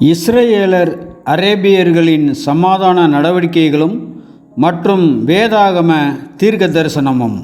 இஸ்ரேலர் அரேபியர்களின் சமாதான நடவடிக்கைகளும் மற்றும் வேதாகம தீர்க்க தரிசனமும்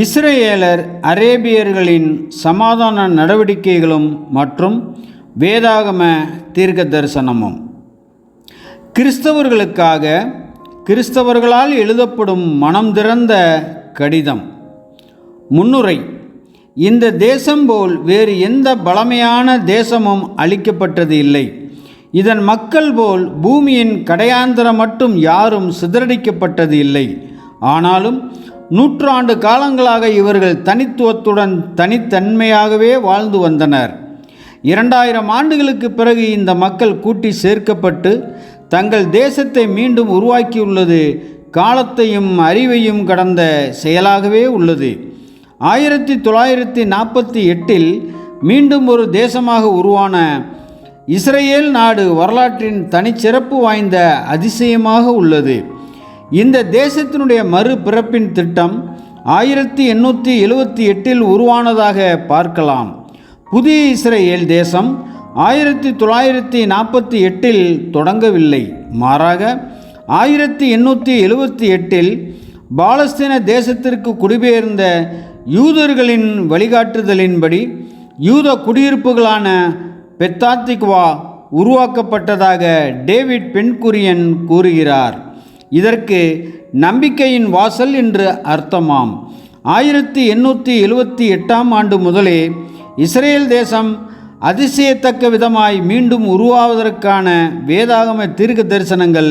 இஸ்ரேலர் அரேபியர்களின் சமாதான நடவடிக்கைகளும் மற்றும் வேதாகம தீர்க்க தரிசனமும் கிறிஸ்தவர்களுக்காக கிறிஸ்தவர்களால் எழுதப்படும் மனம் திறந்த கடிதம். முன்னுரை இந்த தேசம் போல் வேறு எந்த பழமையான தேசமும் அளிக்கப்பட்டது இல்லை. இதன் மக்கள் போல் பூமியின் கடையாந்திரம் மட்டும் யாரும் சிதறடிக்கப்பட்டது இல்லை. ஆனாலும் நூற்றாண்டு காலங்களாக இவர்கள் தனித்துவத்துடன் தனித்தன்மையாகவே வாழ்ந்து வந்தனர். இரண்டாயிரம் ஆண்டுகளுக்கு பிறகு இந்த மக்கள் கூட்டி சேர்க்கப்பட்டு தங்கள் தேசத்தை மீண்டும் உருவாக்கியுள்ளது. காலத்தையும் அறிவையும் கடந்த செயலாகவே உள்ளது. ஆயிரத்தி தொள்ளாயிரத்தி நாற்பத்தி எட்டில் மீண்டும் ஒரு தேசமாக உருவான இஸ்ரேல் நாடு வரலாற்றின் தனிச்சிறப்பு வாய்ந்த அதிசயமாக உள்ளது. இந்த தேசத்தினுடைய மறுபிறப்பின் திட்டம் ஆயிரத்தி எண்ணூற்றி எழுவத்தி எட்டில் உருவானதாக பார்க்கலாம். புதிய இஸ்ரேல் தேசம் ஆயிரத்தி தொள்ளாயிரத்தி நாற்பத்தி எட்டில் தொடங்கவில்லை. மாறாக ஆயிரத்தி எண்ணூற்றி எழுவத்தி எட்டில் பாலஸ்தீன தேசத்திற்கு குடிபெயர்ந்த யூதர்களின் வழிகாட்டுதலின்படி யூத குடியிருப்புகளான பெத்தாத்திக்வா உருவாக்கப்பட்டதாக டேவிட் பென்குரியன் கூறுகிறார். இதற்கு நம்பிக்கையின் வாசல் என்று அர்த்தமாம். ஆயிரத்தி எண்ணூற்றி எழுவத்தி எட்டாம் ஆண்டு முதலே இஸ்ரேல் தேசம் அதிசயத்தக்க விதமாய் மீண்டும் உருவாவதற்கான வேதாகம தீர்க்க தரிசனங்கள்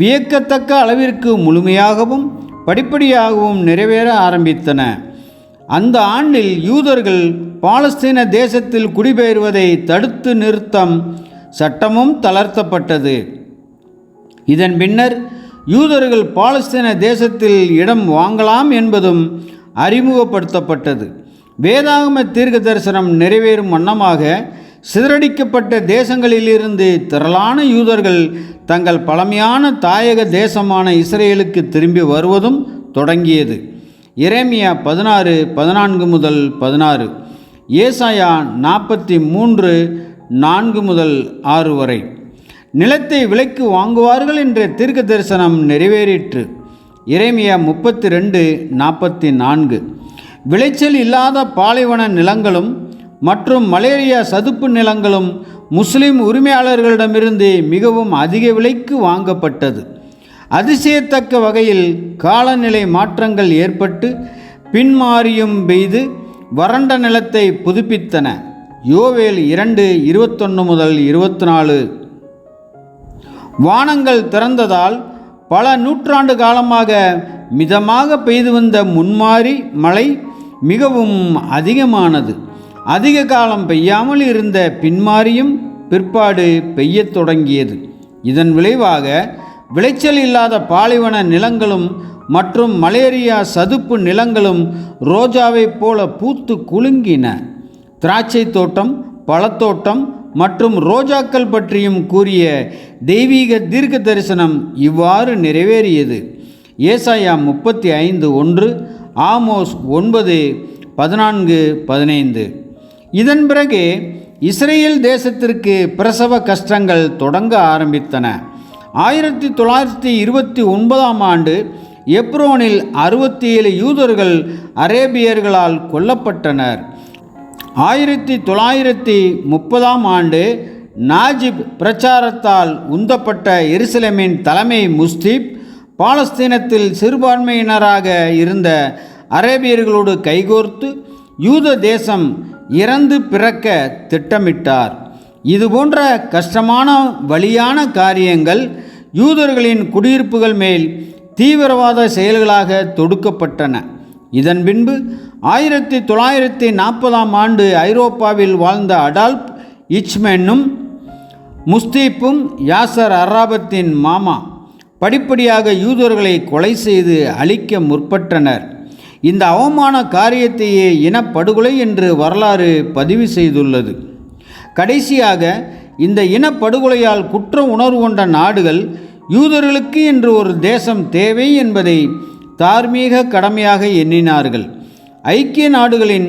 வியக்கத்தக்க அளவிற்கு முழுமையாகவும் படிப்படியாகவும் நிறைவேற ஆரம்பித்தன. அந்த ஆண்டில் யூதர்கள் பாலஸ்தீன தேசத்தில் குடிபெயர்வதை தடுத்து நிறுத்தம் சட்டமும் தளர்த்தப்பட்டது. இதன் பின்னர் யூதர்கள் பாலஸ்தீன தேசத்தில் இடம் வாங்கலாம் என்பதும் அறிமுகப்படுத்தப்பட்டது. வேதாகம தீர்க்க தரிசனம் நிறைவேறும் வண்ணமாக சிதறடிக்கப்பட்ட தேசங்களிலிருந்து திரளான யூதர்கள் தங்கள் பழமையான தாயக தேசமான இஸ்ரேலுக்கு திரும்பி வருவதும் தொடங்கியது. இரேமியா பதினாறு பதினான்கு முதல் பதினாறு ஏசாயா நாற்பத்தி மூன்று நான்கு முதல் ஆறு வரை. நிலத்தை விலைக்கு வாங்குவார்கள் என்ற தீர்க்க தரிசனம் நிறைவேறிற்று. இறைமையா முப்பத்தி ரெண்டு நாற்பத்தி நான்கு விளைச்சல் இல்லாத பாலைவன நிலங்களும் மற்றும் மலேரியா சதுப்பு நிலங்களும் முஸ்லிம் உரிமையாளர்களிடமிருந்து மிகவும் அதிக விலைக்கு வாங்கப்பட்டது. அதிசயத்தக்க வகையில் காலநிலை மாற்றங்கள் ஏற்பட்டு பின்மாறியும் பெய்து வறண்ட நிலத்தை புதுப்பித்தன. யோவேல் இரண்டு இருபத்தொன்று முதல் இருபத்தி நாலு வானங்கள் திறந்ததால் பல நூற்றாண்டு காலமாக மிதமாக பெய்து வந்த முன்மாறி மழை மிகவும் அதிகமானது. அதிக காலம் பெய்யாமல் இருந்த பின்மாரியும் பிற்பாடு பெய்யத் தொடங்கியது. இதன் விளைவாக விளைச்சல் இல்லாத பாலைவன நிலங்களும் மற்றும் மலேரியா சதுப்பு நிலங்களும் ரோஜாவைப் போல பூத்து குலுங்கின. திராட்சை தோட்டம் பழத்தோட்டம் மற்றும் ரோஜாக்கள் பற்றியும் கூறிய தெய்வீக தீர்க்க தரிசனம் இவ்வாறு நிறைவேறியது. ஏசாயா முப்பத்தி ஐந்து ஒன்று ஆமோஸ் ஒன்பது பதினான்கு பதினைந்து. இதன் பிறகு இஸ்ரேல் தேசத்திற்கு பிரசவ கஷ்டங்கள் தொடங்க ஆரம்பித்தன. ஆயிரத்தி தொள்ளாயிரத்தி இருபத்தி ஒன்பதாம் ஆண்டு எப்ரோனில் அறுபத்தி ஏழு யூதர்கள் அரேபியர்களால் கொல்லப்பட்டனர். ஆயிரத்தி தொள்ளாயிரத்தி முப்பதாம் ஆண்டு நாஜிப் பிரச்சாரத்தால் உந்தப்பட்ட எருசலேமின் தலைமை முஸ்தீப் பாலஸ்தீனத்தில் சிறுபான்மையினராக இருந்த அரேபியர்களோடு கைகோர்த்து யூத தேசம் இறந்து பிறக்க திட்டமிட்டார். இதுபோன்ற கஷ்டமான வழியான காரியங்கள் யூதர்களின் குடியிருப்புகள் மேல் தீவிரவாத செயல்களாக தொடுக்கப்பட்டன. இதன் பின்பு ஆயிரத்தி தொள்ளாயிரத்தி நாற்பதாம் ஆண்டு ஐரோப்பாவில் வாழ்ந்த அடால்ப் இச்மென்னும் முஸ்தீப்பும் யாசர் அராபத்தின் மாமா படிப்படியாக யூதர்களை கொலை செய்து அழிக்க முற்பட்டனர். இந்த அவமான காரியத்தையே இனப்படுகொலை என்று வரலாறு பதிவு செய்துள்ளது. கடைசியாக இந்த இனப்படுகொலையால் குற்ற உணர்வு கொண்ட நாடுகள் யூதர்களுக்கு என்று ஒரு தேசம் தேவை என்பதை தார்மீக கடமையாக எண்ணினார்கள். ஐக்கிய நாடுகளின்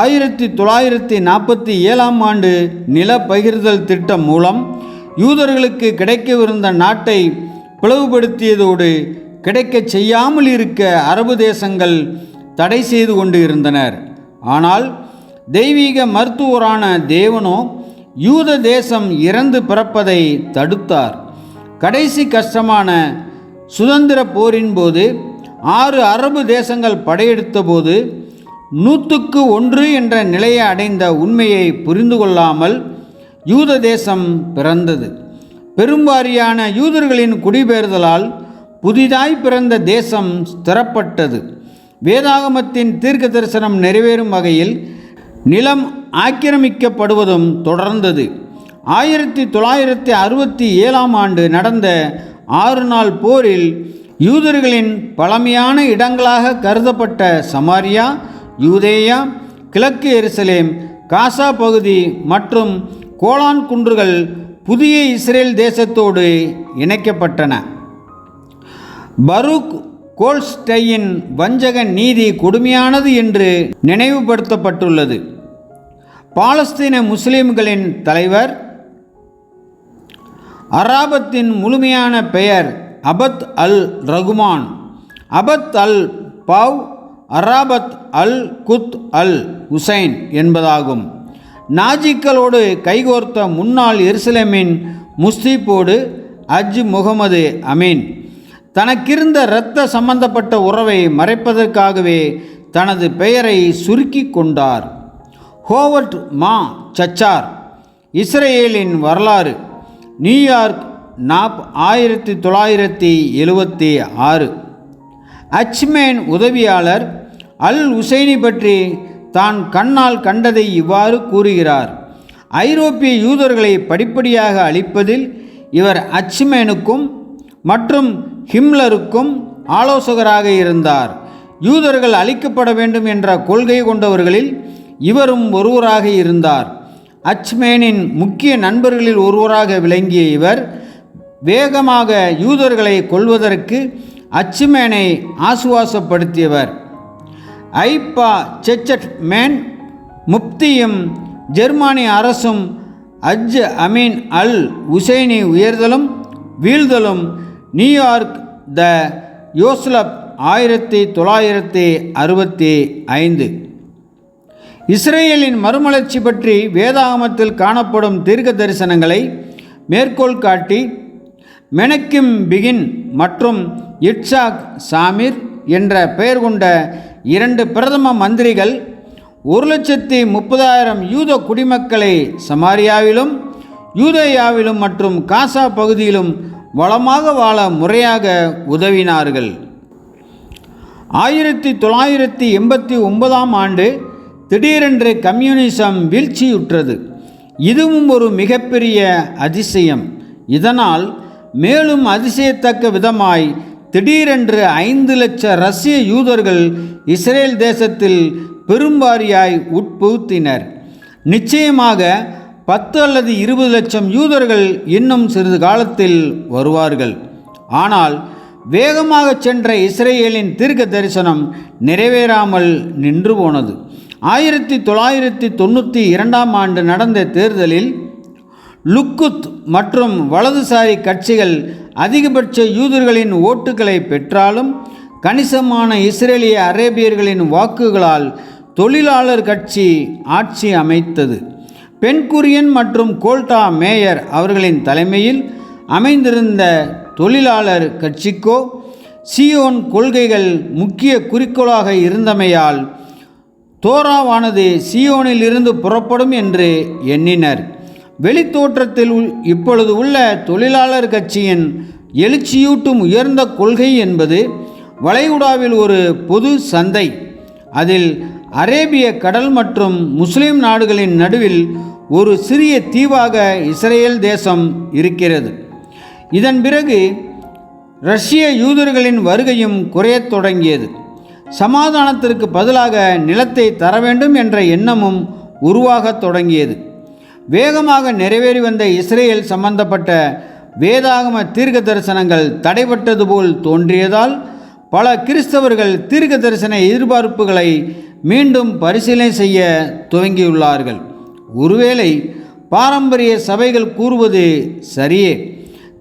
ஆயிரத்தி தொள்ளாயிரத்தி நாற்பத்தி ஏழாம் ஆண்டு நில பகிர்தல் திட்டம் மூலம் யூதர்களுக்கு கிடைக்கவிருந்த நாட்டை பிளவுபடுத்தியதோடு கிடைக்கச் செய்யாமல் இருக்க அரபு தேசங்கள் தடை செய்து கொண்டு இருந்தனர். ஆனால் தெய்வீக மருத்துவரான தேவனோ யூத தேசம் இறந்து பிறப்பதை தடுத்தார். கடைசி கஷ்டமான சுதந்திர போரின் போது ஆறு அரபு தேசங்கள் படையெடுத்த போது நூற்றுக்கு ஒன்று என்ற நிலையை அடைந்த உண்மையை புரிந்து கொள்ளாமல் யூத தேசம் பிறந்தது. பெரும்பாரியான யூதர்களின் குடிபெயர்தலால் புதிதாய் பிறந்த தேசம் ஸ்திரப்பட்டது. வேதாகமத்தின் தீர்க்க தரிசனம் நிறைவேறும் வகையில் நிலம் ஆக்கிரமிக்கப்படுவதும் தொடர்ந்தது. ஆயிரத்தி தொள்ளாயிரத்தி அறுபத்தி ஏழாம் ஆண்டு நடந்த ஆறு நாள் போரில் யூதர்களின் பழமையான இடங்களாக கருதப்பட்ட சமாரியா யூதேயா கிழக்கு எருசலேம் காசா பகுதி மற்றும் கோலான் குன்றுகள் புதிய இஸ்ரேல் தேசத்தோடு இணைக்கப்பட்டன. பரூக் கோல்ஸ்டையின் வஞ்சக நீதி கொடுமையானது என்று நினைவுபடுத்தப்பட்டுள்ளது. பாலஸ்தீன முஸ்லிம்களின் தலைவர் அராபத்தின் முழுமையான பெயர் அபத் அல் ரகுமான். அபத் அல் pav Arafat al Qudwa al Hussein என்பதாகும். நாஜிக்களோடு கைகோர்த்த முன்னாள் எருசலேமின் முஸ்தீப்போடு அஜ் முகமது அமீன். தனக்கிருந்த இரத்த சம்பந்தப்பட்ட உறவை மறைப்பதற்காகவே தனது பெயரை சுருக்கி கொண்டார். ஹோவர்ட் மா சச்சார் இஸ்ரேலின் வரலாறு நியூயார்க் நாப் ஆயிரத்தி தொள்ளாயிரத்தி எழுவத்தி ஆறு. அச்மேன் உதவியாளர் அல் உசைனி பற்றி தான் கண்ணால் கண்டதை இவ்வாறு கூறுகிறார். ஐரோப்பிய யூதர்களை படிப்படியாக அழிப்பதில் இவர் அச்மேனுக்கும் மற்றும் ஹிம்லருக்கும் ஆலோசகராக இருந்தார். யூதர்கள் அழிக்கப்பட வேண்டும் என்ற கொள்கை கொண்டவர்களில் இவரும் ஒருவராக இருந்தார். அச்மேனின் முக்கிய நண்பர்களில் ஒருவராக விளங்கிய இவர் வேகமாக யூதர்களை கொல்வதற்கு அச்சுமேனை ஆசுவாசப்படுத்தியவர். ஐப்பா செச்சட் மேன் முப்தியும் ஜெர்மானிய அரசும் அஜ் அமீன் அல் உசைனி உயர்தலும் வீழ்தலும் நியூயார்க் த யோஸ்லப் ஆயிரத்தி தொள்ளாயிரத்தி அறுபத்தி ஐந்து. இஸ்ரேலின் மறுமலர்ச்சி பற்றி வேதாகமத்தில் காணப்படும் தீர்க்க தரிசனங்களை மேற்கோள் காட்டி மெனக்கிம் பிகின் மற்றும் இட்சாக் சாமிர் என்ற பெயர் கொண்ட இரண்டு பிரதம மந்திரிகள் ஒரு லட்சத்தி முப்பதாயிரம் யூத குடிமக்களை சமாரியாவிலும் யூதேயாவிலும் மற்றும் காசா பகுதியிலும் வளமாக வாழ முறையாக உதவினார்கள். ஆயிரத்தி தொள்ளாயிரத்தி எண்பத்தி ஒன்பதாம் ஆண்டு திடீரென்று கம்யூனிசம் வீழ்ச்சியுற்றது. இதுவும் ஒரு மிகப்பெரிய அதிசயம். இதனால் மேலும் அதிசயத்தக்க விதமாய் திடீரென்று ஐந்து லட்ச ரஷ்ய யூதர்கள் இஸ்ரேல் தேசத்தில் பெரும்பாரியாய் உட்புகுத்தினர். நிச்சயமாக பத்து அல்லது இருபது லட்சம் யூதர்கள் இன்னும் சிறிது காலத்தில் வருவார்கள். ஆனால் வேகமாக சென்ற இஸ்ரேலின் தீர்க்க தரிசனம் நிறைவேறாமல் நின்று போனது. ஆயிரத்தி தொள்ளாயிரத்தி தொண்ணூற்றி இரண்டாம் ஆண்டு நடந்த தேர்தலில் லுக்குத் மற்றும் வலதுசாரி கட்சிகள் அதிகபட்ச யூதர்களின் ஓட்டுகளை பெற்றாலும் கணிசமான இஸ்ரேலிய அரேபியர்களின் வாக்குகளால் தொழிலாளர் கட்சி ஆட்சி அமைத்தது. பென்குரியன் மற்றும் கோல்டா மேயர் அவர்களின் தலைமையில் அமைந்திருந்த தொழிலாளர் கட்சிக்கோ சியோன் கொள்கைகள் முக்கிய குறிக்கோளாக இருந்தமையால் தோராவானது சியோனில் இருந்து புறப்படும் என்று எண்ணினர். வெளித்தோற்றத்தில் இப்பொழுது உள்ள தொழிலாளர் கட்சியின் எழுச்சியூட்டும் உயர்ந்த கொள்கை என்பது வளைகுடாவில் ஒரு பொது சந்தை. அதில் அரேபிய கடல் மற்றும் முஸ்லிம் நாடுகளின் நடுவில் ஒரு சிறிய தீவாக இஸ்ரேல் தேசம் இருக்கிறது. இதன் பிறகு ரஷ்ய யூதர்களின் வருகையும் குறையத் தொடங்கியது. சமாதானத்திற்கு பதிலாக நிலத்தை தர வேண்டும் என்ற எண்ணமும் உருவாகத் தொடங்கியது. வேகமாக நிறைவேறி வந்த இஸ்ரேல் சம்பந்தப்பட்ட வேதாகம தீர்க்க தரிசனங்கள் தடைபட்டது போல் தோன்றியதால் பல கிறிஸ்தவர்கள் தீர்க்க தரிசன எதிர்பார்ப்புகளை மீண்டும் பரிசீலனை செய்ய துவங்கியுள்ளார்கள். ஒருவேளை பாரம்பரிய சபைகள் கூறுவது சரியே.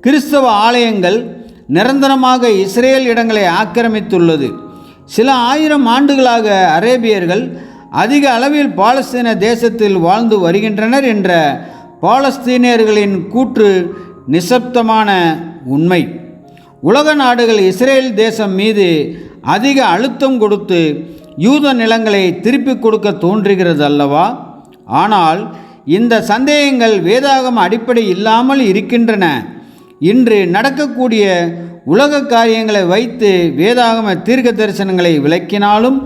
கிறிஸ்தவ ஆலயங்கள் நிரந்தரமாக இஸ்ரேல் இடங்களை ஆக்கிரமித்துள்ளது. சில ஆயிரம் ஆண்டுகளாக அரேபியர்கள் அதிக அளவில் பாலஸ்தீன தேசத்தில் வாழ்ந்து வருகின்றனர் என்ற பாலஸ்தீனியர்களின் கூற்று நிசப்தமான உண்மை. உலக நாடுகள் இஸ்ரேல் தேசம் மீது அதிக அழுத்தம் கொடுத்து யூத நிலங்களை திருப்பிக் கொடுக்க தோன்றுகிறது அல்லவா ஆனால் இந்த சந்தேகங்கள் வேதாகம் அடிப்படை இல்லாமல் இருக்கின்றன. இன்று நடக்கக்கூடிய உலக காரியங்களை வைத்து வேதாகம தீர்க்க தரிசனங்களை விளக்கினாலும்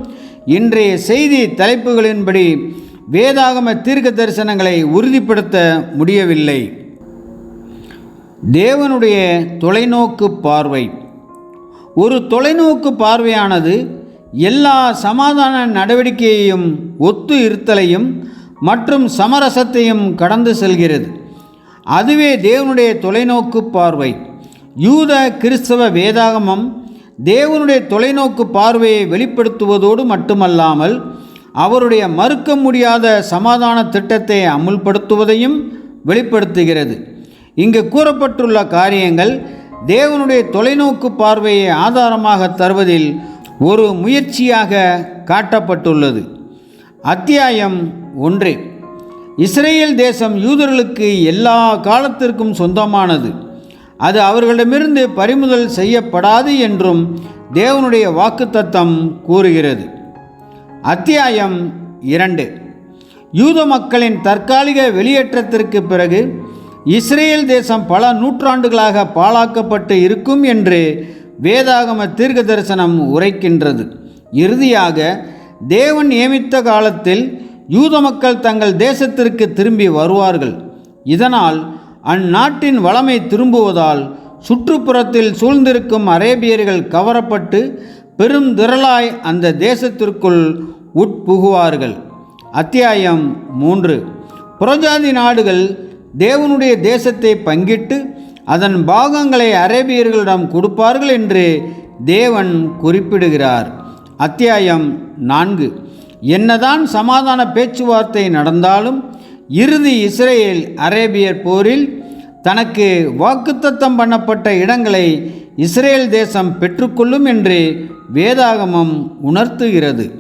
இன்றைய செய்தி தலைப்புகளின்படி வேதாகம தீர்க்க தரிசனங்களை உறுதிப்படுத்த முடியவில்லை. தேவனுடைய தொலைநோக்கு பார்வை. ஒரு தொலைநோக்கு பார்வையானது எல்லா சமாதான நடவடிக்கையையும் ஒத்து இருத்தலையும் மற்றும் சமரசத்தையும் கடந்து செல்கிறது. அதுவே தேவனுடைய தொலைநோக்கு பார்வை. யூத கிறிஸ்தவ வேதாகமம் தேவனுடைய தொலைநோக்கு பார்வையை வெளிப்படுத்துவதோடு மட்டுமல்லாமல் அவருடைய மறுக்க முடியாத சமாதான திட்டத்தை அமுல்படுத்துவதையும் வெளிப்படுத்துகிறது. இங்கு கூறப்பட்டுள்ள காரியங்கள் தேவனுடைய தொலைநோக்கு பார்வையை ஆதாரமாக தருவதில் ஒரு முயற்சியாக காட்டப்பட்டுள்ளது. அத்தியாயம் ஒன்று. இஸ்ரேல் தேசம் யூதர்களுக்கு எல்லா காலத்திற்கும் சொந்தமானது. அது அவர்களிடமிருந்து பறிமுதல் செய்யப்படாது என்றும் தேவனுடைய வாக்குத்தத்தம் கூறுகிறது. அத்தியாயம் இரண்டு. யூத மக்களின் தற்காலிக வெளியேற்றத்திற்கு பிறகு இஸ்ரேல் தேசம் பல நூற்றாண்டுகளாக பாழாக்கப்பட்டு இருக்கும் என்று வேதாகம தீர்க்க தரிசனம் உரைக்கின்றது. இறுதியாக தேவன் நியமித்த காலத்தில் யூத மக்கள் தங்கள் தேசத்திற்கு திரும்பி வருவார்கள். இதனால் அந்நாட்டின் வளமை திரும்புவதால் சுற்றுப்புறத்தில் சூழ்ந்திருக்கும் அரேபியர்கள் கவரப்பட்டு பெரும் திரளாய் அந்த தேசத்திற்குள் உட்புகுவார்கள். அத்தியாயம் மூன்று. புறஜாதி நாடுகள் தேவனுடைய தேசத்தை பங்கிட்டு அதன் பாகங்களை அரேபியர்களிடம் கொடுப்பார்கள் என்று தேவன் குறிப்பிடுகிறார். அத்தியாயம் நான்கு. என்னதான் சமாதான பேச்சுவார்த்தை நடந்தாலும் இறுதி இஸ்ரேல் அரேபியர் போரில் தனக்கு வாக்குத்தத்தம் பண்ணப்பட்ட இடங்களை இஸ்ரேல் தேசம் பெற்றுக்கொள்ளும் என்று வேதாகமம் உணர்த்துகிறது.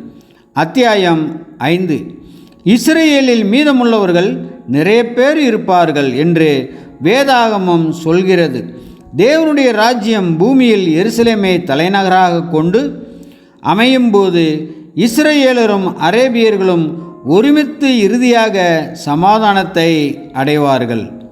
அத்தியாயம் ஐந்து. இஸ்ரேலில் மீதமுள்ளவர்கள் நிறைய பேர் இருப்பார்கள் என்று வேதாகமம் சொல்கிறது. தேவனுடைய ராஜ்யம் பூமியில் எருசலேமை தலைநகராக கொண்டு அமையும்போது இஸ்ரேலரும் அரேபியர்களும் ஒருமித்து இறுதியாக சமாதானத்தை அடைவார்கள்.